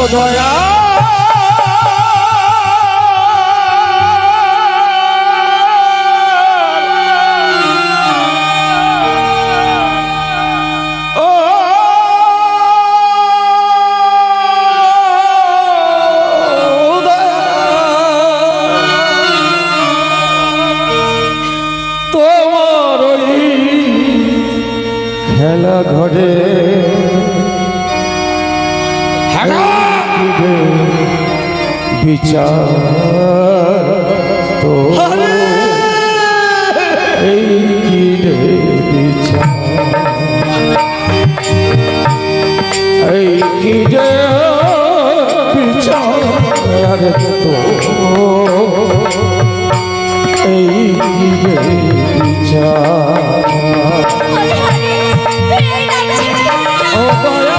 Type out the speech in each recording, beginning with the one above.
ও দয়া ও বিচার তো এই কি রে বিচার? এই কি রে বিচার তো এই কি রে বিচার ও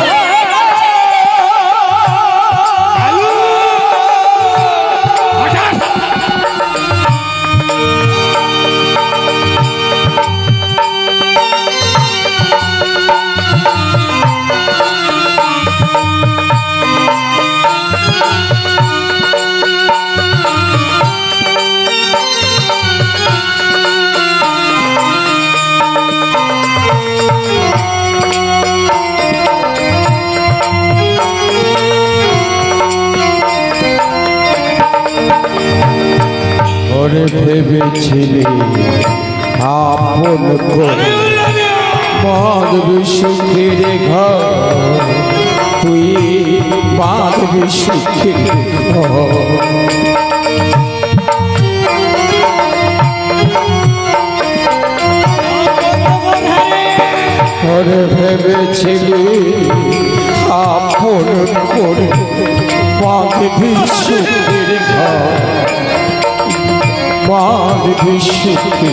ভেবেছিলি? আপন করে বাঁধবি সুখের ঘর। তুই বাঁধবি সুখের ঘর। ওরে ভেবেছিলি? আপন করে বাঁধবি সুখের ঘর। বাঁধ বিশ্বকে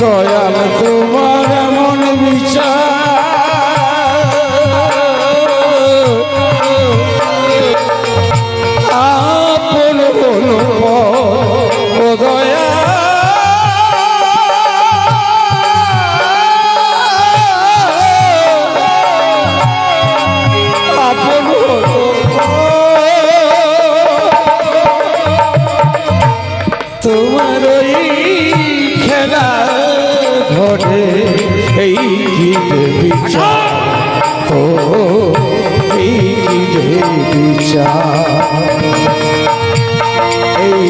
দয়াল তোমার মন বিচার। আপন হল ও দয়া বিচার এই গীতে বিচার এই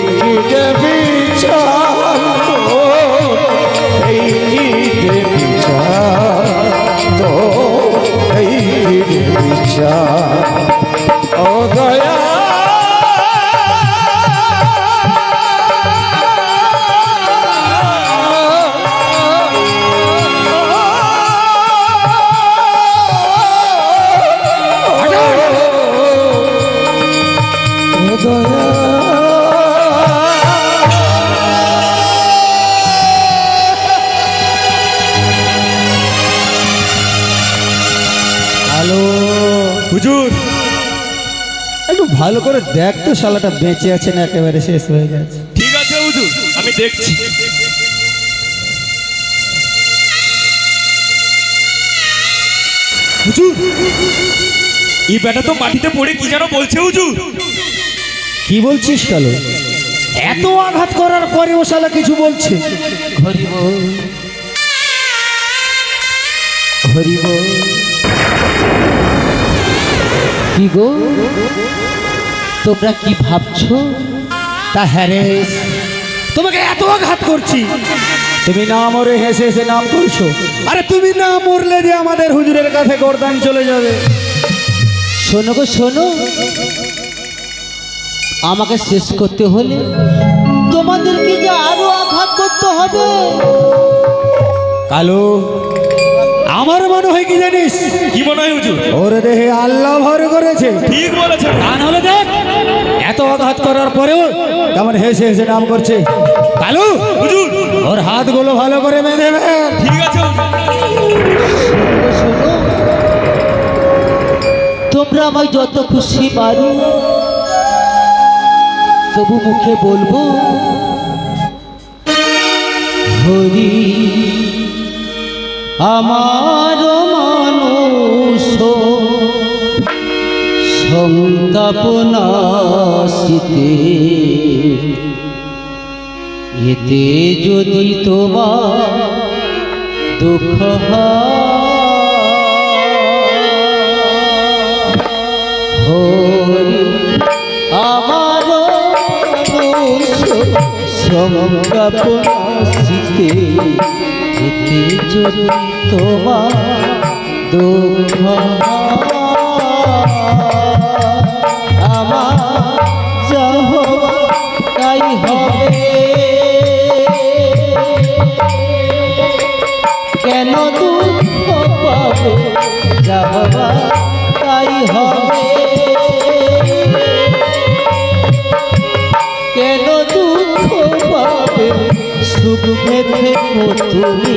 ভালো করে দেখ তো শালাটা বেঁচে আছে না একেবারে শেষ হয়ে গেছে। ঠিক আছে হুজুর আমি দেখছি। হুজুর এই ব্যাটা তো মাটিতে পড়ে কি যেন বলছে হুজুর? কি বলছিস কালো? এত আঘাত করার পরে ও শালা কিছু বলছে? হরিব। হরিব। কি গো? তোমরা কি ভাবছ? তা হ্যারে তোমাকে এত আঘাত করছি। তুমি না মরে হেসে হেসে নাম করছ। আরে তুমি না মরলে যে আমাদের হুজুরের কাছে গরদান চলে যাবে। শোনো গো শোনো। আমাকে শেষ করতে হলে তোমাদেরকে যে আরও আঘাত করতে হবে। কালো আমার মনে হয় কি জানিস? কি মনে হয় হুজুর? ওর দেহে আল্লাহ ভর করেছে। ঠিক বলেছেন। তা নাহলে দেখ এত আঘাত করার পরেও কেমন হেসে হেসে নাম করছে। কালু হুজুর। ওর হাতগুলো ভালো করে বেঁধে বেঁধে। ঠিক আছে তোমরা আমায় যত খুশি মারো তবু মুখে বলব হরি। আমার মানুষ সন্তাপনাশিতে। এতে যদি তোমার দুঃখ আমার সঙ্গাপনাশিতে এতে যদি তোমার দুঃখ সুখ থেকো তুমি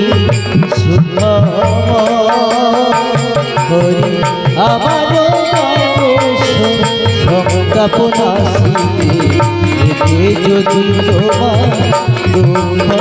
সুখ হরি আমার মানুষ যদি তোমার দুঃখ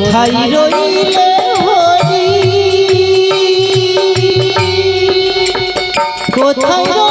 কোথায় রইলে হরি? কোথায়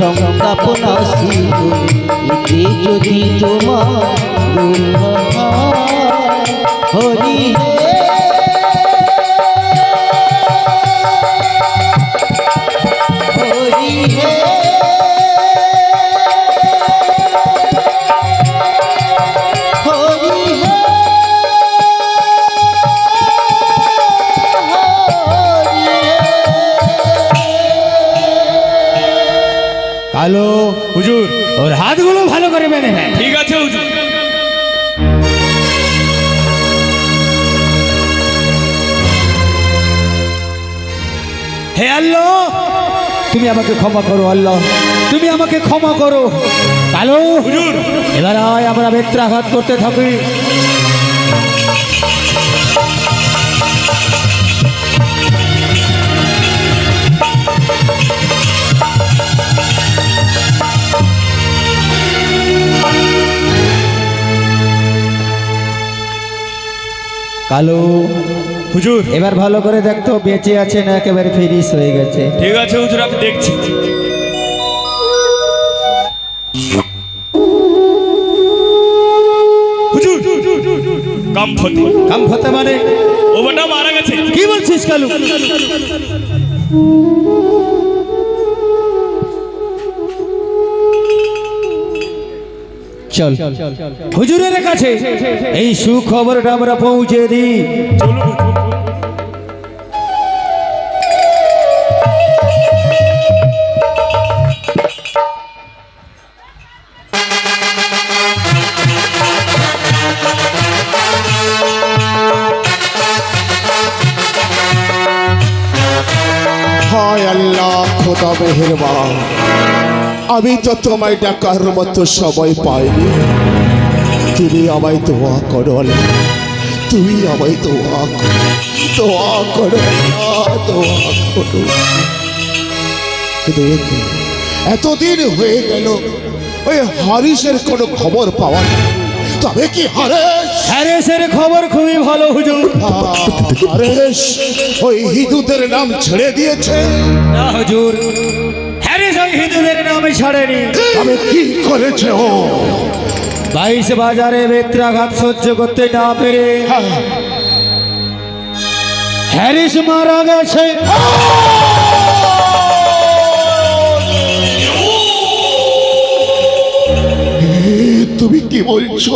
সংতাপনাশীল এতে যদি তোমার আমাকে ক্ষমা করো আল্লাহ। তুমি আমাকে ক্ষমা করো। কালো হুজুর। এবার আয় আমরা বেত্রাঘাত করতে থাকি। কালো হুজুর। এবার ভালো করে দেখতো বেঁচে আছে না একেবারে ফিরিস হয়ে গেছে। ঠিক আছে হুজুর আমি দেখছি। কাম ফতে মানে? ও বেটা মারা গেছে। কি বলছিস কালু? চল। হুজুরের কাছে এই সুখবরটা আমরা পৌঁছে দিই। হয় আল্লাহ খোদা মেহেরবান। আমি তো তোমায় ডাকার মতো সময় পাইনি। তুমি আমায় দোয়া করো তুমি আমায় দোয়া দোয়া করো দোয়া করো কিন্তু এতদিন হয়ে গেল ওই হারিসের কোনো খবর পাওয়া যায় তবে কি হারেস? হ্যারেসের খবর খুবই ভালো হুজুর। হারেস ওই হিন্দুদের নাম ছেড়ে দিয়েছে। না হুজুর। হিন্দুদের ছাড়েনি। তবে কি করেছে ও? বাইশ বাজারে বেত্রাঘাত সহ্য করতে না পেরে হ্যারিস মারা গেছে। তুমি কি বলছো?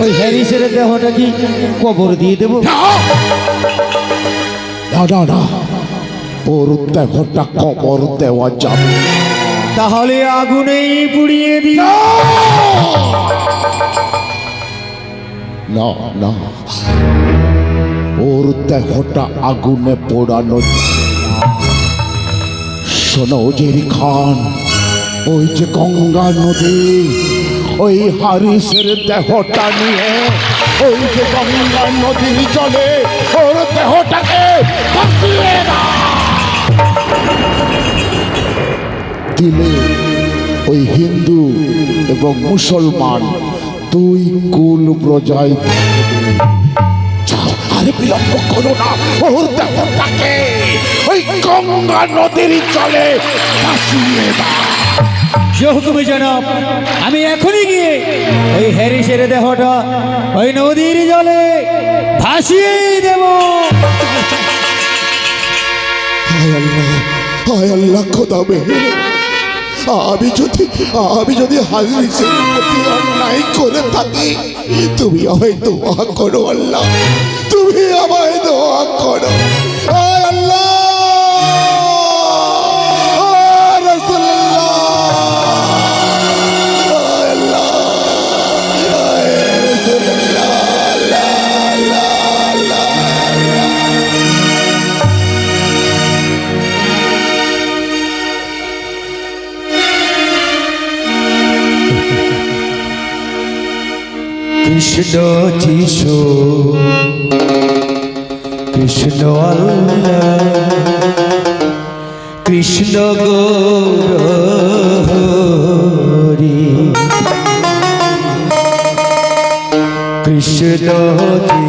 ওই হ্যারিসের দেহটা কি কবর দিয়ে দেবো? না। না না ওর দেহটা কবর দেওয়া যাবে। তাহলে আগুনেই পুড়িয়ে দিই। না। না ওর দেহটা আগুনে পোড়ানো। শোনো জেরি খান ওই যে গঙ্গা নদী ওই হারিসের দেহটা নিয়ে, ওই যে গঙ্গা নদীর জলে ওর দেহটাকে দিলে ওই হিন্দু এবং মুসলমান দুই কুল প্রজায় আরে বিলম্ব করো না, ওর দেহটাকে ওই গঙ্গা নদীর চলে ভাসিয়ে যে হুকুমে জানাব। আমি এখনই গিয়ে ওই হ্যারিসের দেহটা ওই নদীর জলে ভাসিয়ে দেব। আমি যদি আমি যদি হাজির প্রতি অন্যায় করে থাকি, তুমি আমায় দোয়া করো আল্লাহ। তুমি আমায় দোয়া করো। কৃষ্ণ যিশু কৃষ্ণ আল্লাহ কৃষ্ণ গৌরী কৃষ্ণ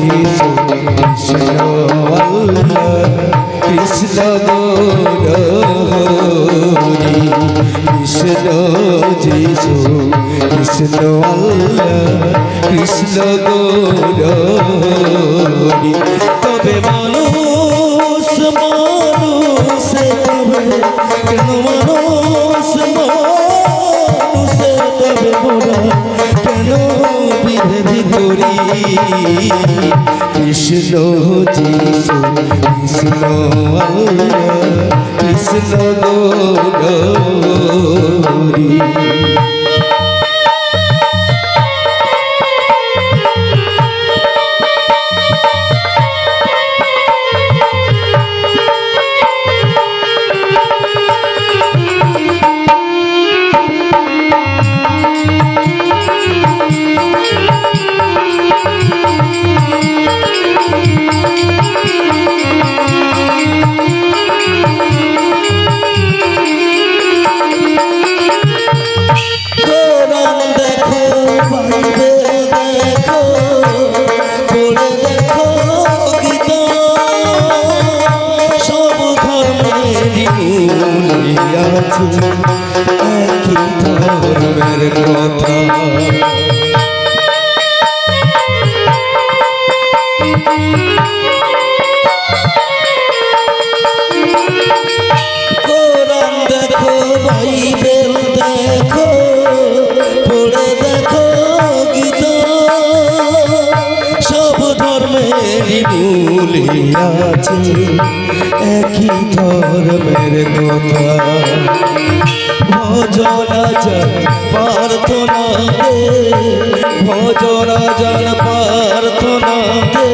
যিশু কৃষ্ণ আল্লাহ কৃষ্ণ গৌরী কৃষ্ণ যিশু, কৃষ্ণ কৃষ্ণ গৌরী। তবে মানুষ মানুষ তবে, কেন মানুষ মানুষ তবে মোরা? কেন বিভেদ করি? কৃষ্ণ যিশু, কৃষ্ণ আল্লাহ কৃষ্ণ গৌরী আছে একই ধর্মের একই ধর্মের কথা। ভজনা যান প্রার্থনা দে ভজনা যান প্রার্থনা দে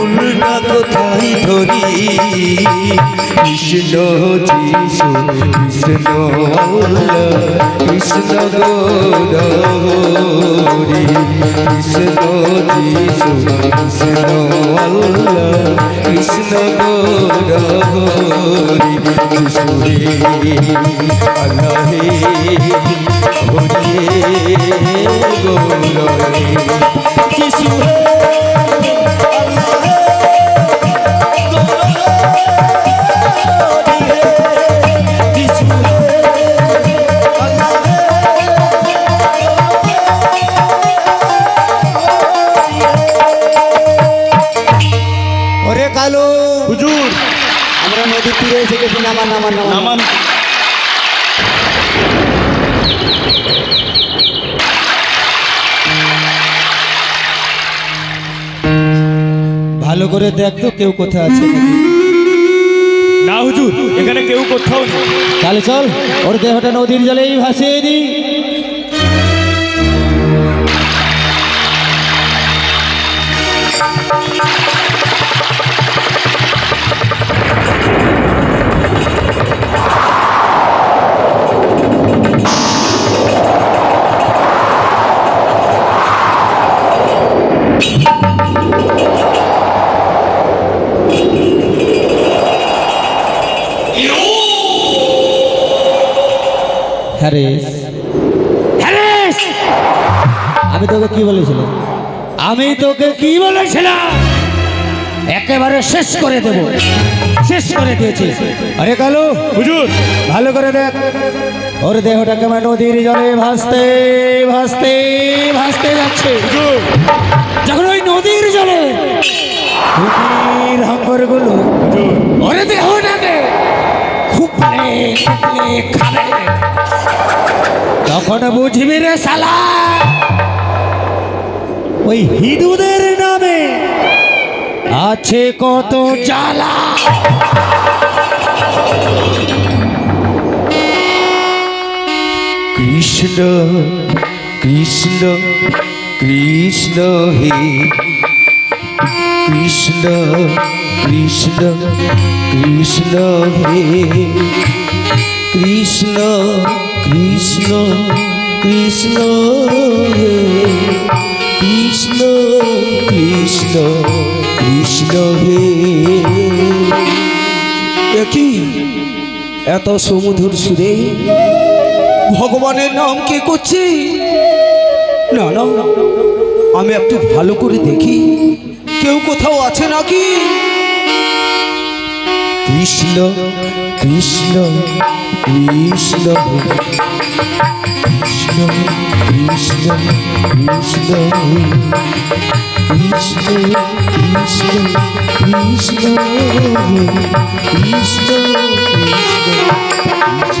উল্টা কোথায় ধরি। কৃষ্ণ যিশু, কৃষ্ণ কৃষ্ণ গৌরী কৃষ্ণ যিশু, কৃষ্ণ কৃষ্ণ গৌরী হরি সুরে আল্লাহে হরি গৌরে কিশু হে করে দেখ তো কেউ কোথায় আছে। না হুজুর এখানে কেউ কোথাও নেই তাহলে চল ওর দেহটা নদীর জলেই ভাসিয়ে দিই আমি তোকে কি বলেছিলাম? একেবারে শেষ করে দেব। শেষ করে দিয়েছি। আরে কালু হুজুর। ভালো করে দেখ। ওর দেহটা কেমন নদীর জলে ভাসতে ভাসতে ভাসতে যাচ্ছে। যখন ওই নদীর জলে হাঙ্গরগুলো ওর দেহটাকে খুপলে খাবে। তখন বুঝবি রে শালা ওই হিন্দুদের নামে। আছে কত জ্বালা। কৃষ্ণ কৃষ্ণ কৃষ্ণ হে। কৃষ্ণ কৃষ্ণ কৃষ্ণ হে। কৃষ্ণ কৃষ্ণ কৃষ্ণ হে। কৃষ্ণ কৃষ্ণ কৃষ্ণ হে। একই এত সমুধুর সুরে ভগবানের নাম কে করছে? না না, আমি একটু ভালো করে দেখি। কেউ কোথাও আছে নাকি? Krishna Krishna Krishna Krishna, Krishna, Krishna, Krishna, Krishna, Krishna,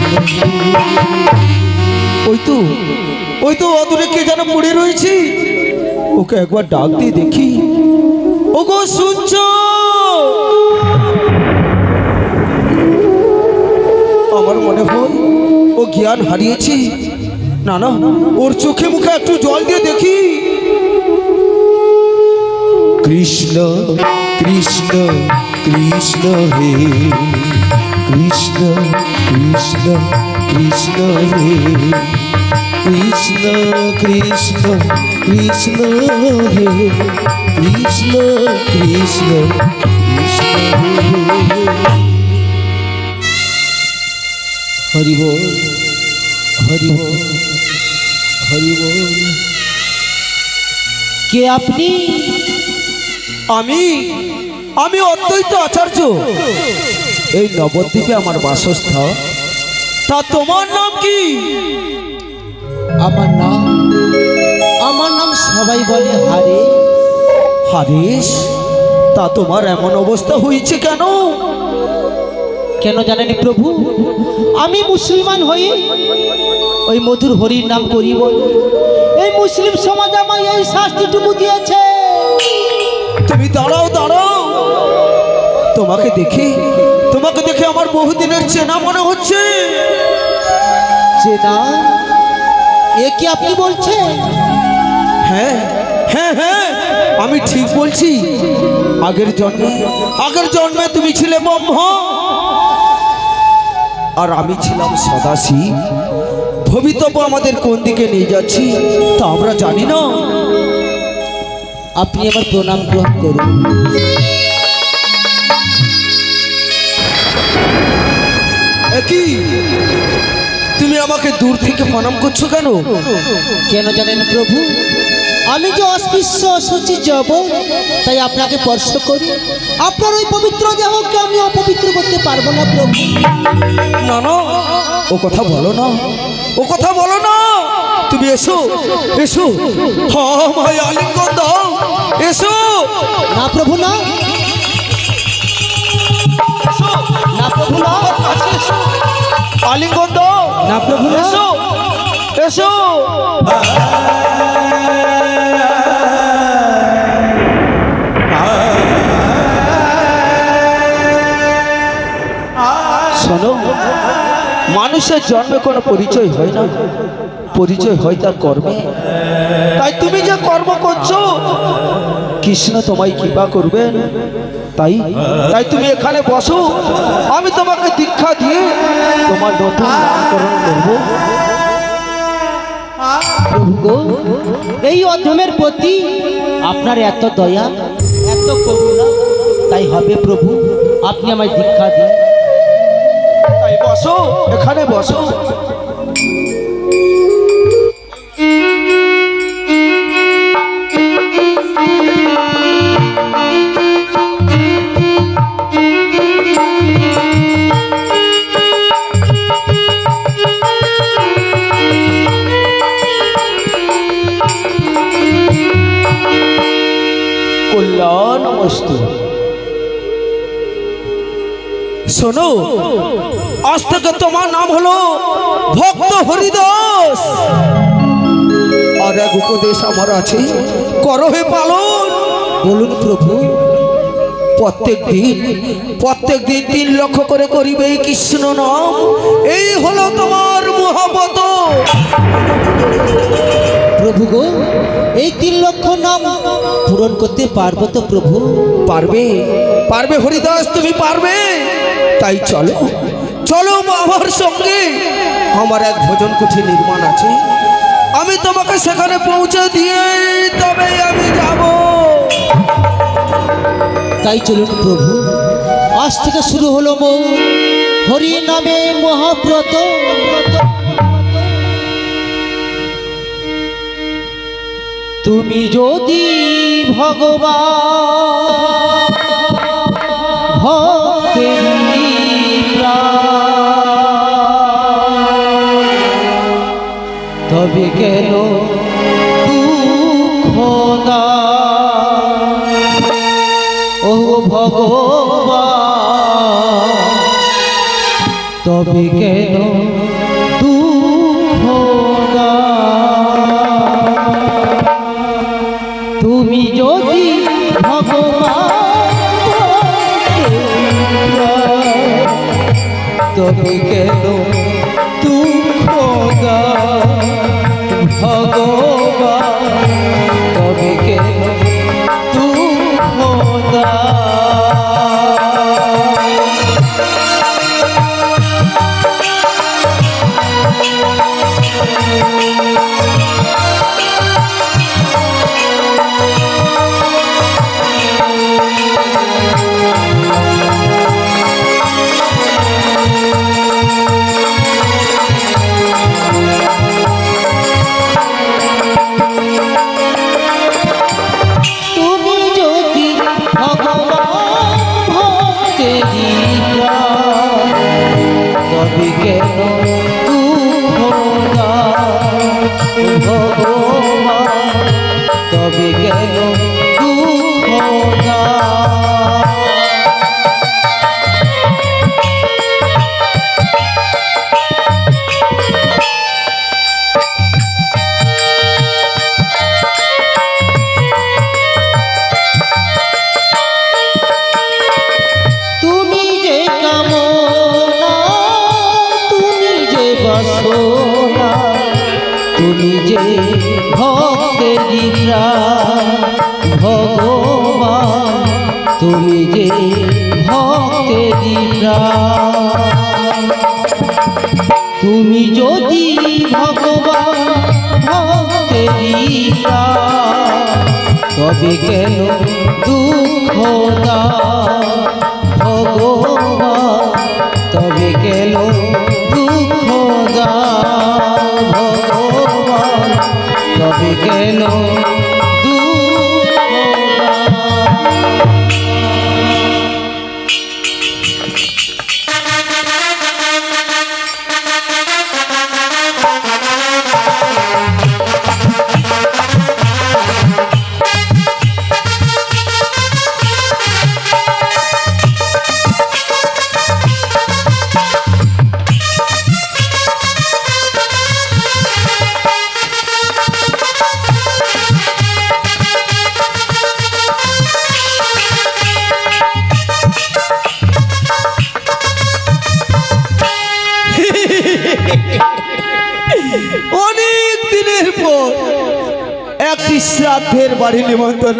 Krishna, ওই তো ওই তো অদূরে কে যেন পড়ে রয়েছে ওকে একবার ডাক দিয়ে দেখি ওগো শুনছ আমার মনে হয় ও জ্ঞান হারিয়েছে। না না, ওর চোখে মুখে একটু জল দিয়ে দেখি। কৃষ্ণ কৃষ্ণ কৃষ্ণ হে। কৃষ্ণ কৃষ্ণ কৃষ্ণ হে। কৃষ্ণ কৃষ্ণ কৃষ্ণ হে। কৃষ্ণ কৃষ্ণ কৃষ্ণ হে। হরি বল হরি বল হরি বল। কে আপনি? আমি আমি অদ্বৈত আচার্য। এই নবদ্বীপে আমার বাসস্থান। তা তোমার নাম কি? আমার নাম আমার নাম সবাই বলে হারে হারিস তা তোমার এমন অবস্থা হয়েছে কেন? কেন জানেনি প্রভু? আমি মুসলমান হয়ে ওই মধুর হরির নাম করি বল এই মুসলিম সমাজ আমায় এই শাস্তিটুকু দিয়েছে। তুমি দাঁড়াও দাঁড়াও। তোমাকে দেখে তোমাকে দেখে আমার বহুদিনের চেনা মনে হচ্ছে। যে না এ কি আপনি বলছেন? হ্যাঁ হ্যাঁ হ্যাঁ আমি ঠিক বলছি। আগের জন্মে আগের জন্মে তুমি ছিলে ব্রহ্মা। আর আমি ছিলাম সদাশি। ভবিতব্য আমাদের কোন দিকে নিয়ে যাচ্ছি, তা আমরা জানি না। আপনি আমার প্রণাম গ্রহণ করুন। একই তুমি আমাকে দূর থেকে প্রণাম করছ কেন? কেন জানেন প্রভু? আমি যে অস্পৃশ্য অসুচি যাব তাই আপনাকে স্পর্শ করি। আপনার ওই পবিত্র দেহকে আমি অপবিত্র করতে পারব না প্রভু। না না ও কথা বলো না। ও কথা বলো না। তুমি এসো এসো। আমায় আলিঙ্গন দাও। এসো। না প্রভু না। না প্রভু না। আলিঙ্গন দাও। না প্রভু না। এসো এসো। মানুষের জন্মে কোনো পরিচয় হয় না। পরিচয় হয় তার কর্মে। তাই তুমি যে কর্ম করছ, কৃষ্ণ তোমায় কৃপা করবেন। তাই তাই তুমি এখানে বসো। আমি তোমাকে দীক্ষা দিয়ে তোমার নতুন নামকরণ করব। এই অধমের প্রতি আপনার এত দয়া, এত করুণা। তাই হবে প্রভু, আপনি আমায় দীক্ষা দিন। বসো এখানে বসো। কল্যাণ বস্তু শোনো আজ থেকে তোমার নাম হলো ভক্ত হরিদাস। আর এক উপদেশ আমার আছে, করো হে পালন। বলুন প্রভু, প্রত্যেক দিন প্রত্যেক দিন তিন লক্ষ করে করিবে এই কৃষ্ণ নাম। এই হলো তোমার মহাপত প্রভু গো, এই তিন লক্ষ নাম পূরণ করতে পারব তো প্রভু? পারবে। পারবে হরিদাস, তুমি পারবে। তাই চলো। চলো আমার সঙ্গে। আমার এক ভোজন কুঠি নির্মাণ আছে। আমি তোমাকে সেখানে পৌঁছে দিয়ে তবে আমি যাব। তাই চলুন প্রভু, আজ থেকে শুরু হলো মৌ হরি নামে মহাব্রত। তুমি যদি ভগবান ভগবান তবে কেন দুঃখ দাও ভগবান? তবে কেন দুঃখ দাও ভগবান? তবে কেন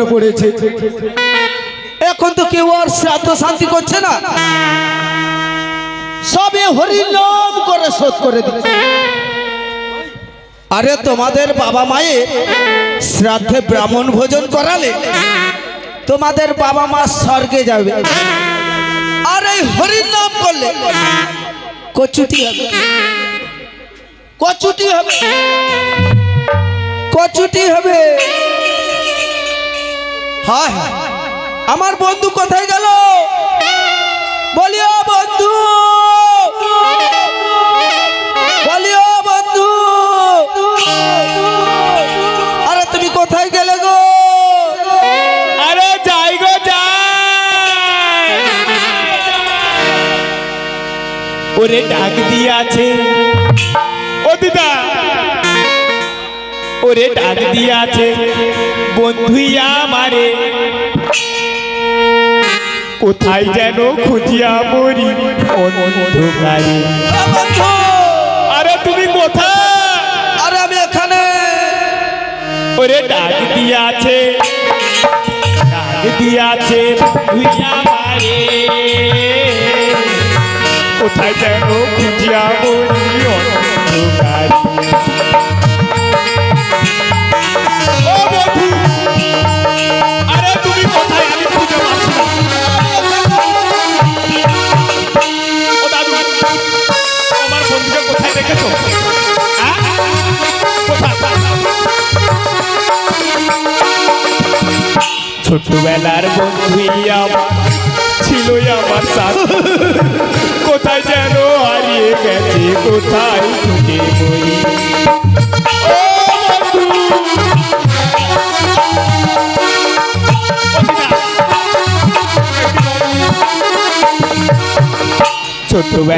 নিমন্ত্রণ করেছে এখন তো কেউ আর শ্রাদ্ধ শান্তি করছে না। সবে হরি নাম করে শোধ করে দিচ্ছে আরে তোমাদের বাবা মায়ের শ্রাদ্ধে ব্রাহ্মণ ভোজন করালে তোমাদের বাবা মা স্বর্গে যাবে। আর এই হরির নাম করলে কচুটি হবে। কচুটি হবে। কচুটি হবে। হ্যাঁ। আমার বন্ধু কোথায় গেল? বলিও বন্ধু। বলিও বন্ধু। আরে তুমি কোথায় গেলে গো? আরে যাই গো, যাই। ওরে ডাক দিয়াছে। ও দিদা, ওরে ডাক দিয়াছে। বন্ধুইয়া মারে কোথায় যেন খুঁজিয়া মরি অন্ধকারে। আরে তুমি কোথায়? আরে আমি এখানে। ওরে ডাক দিয়াছে। ডাক দিয়াছে ভুইয়া মারে কোথায় যেন খুঁজিয়া মরি অন্ধকারে। ছোটবেলার বন্ধুই আমার ছিল আমার সাথে। কোথায় যেন হারিয়ে গেছে কোথায় খুঁজে মরি ছোটবেলা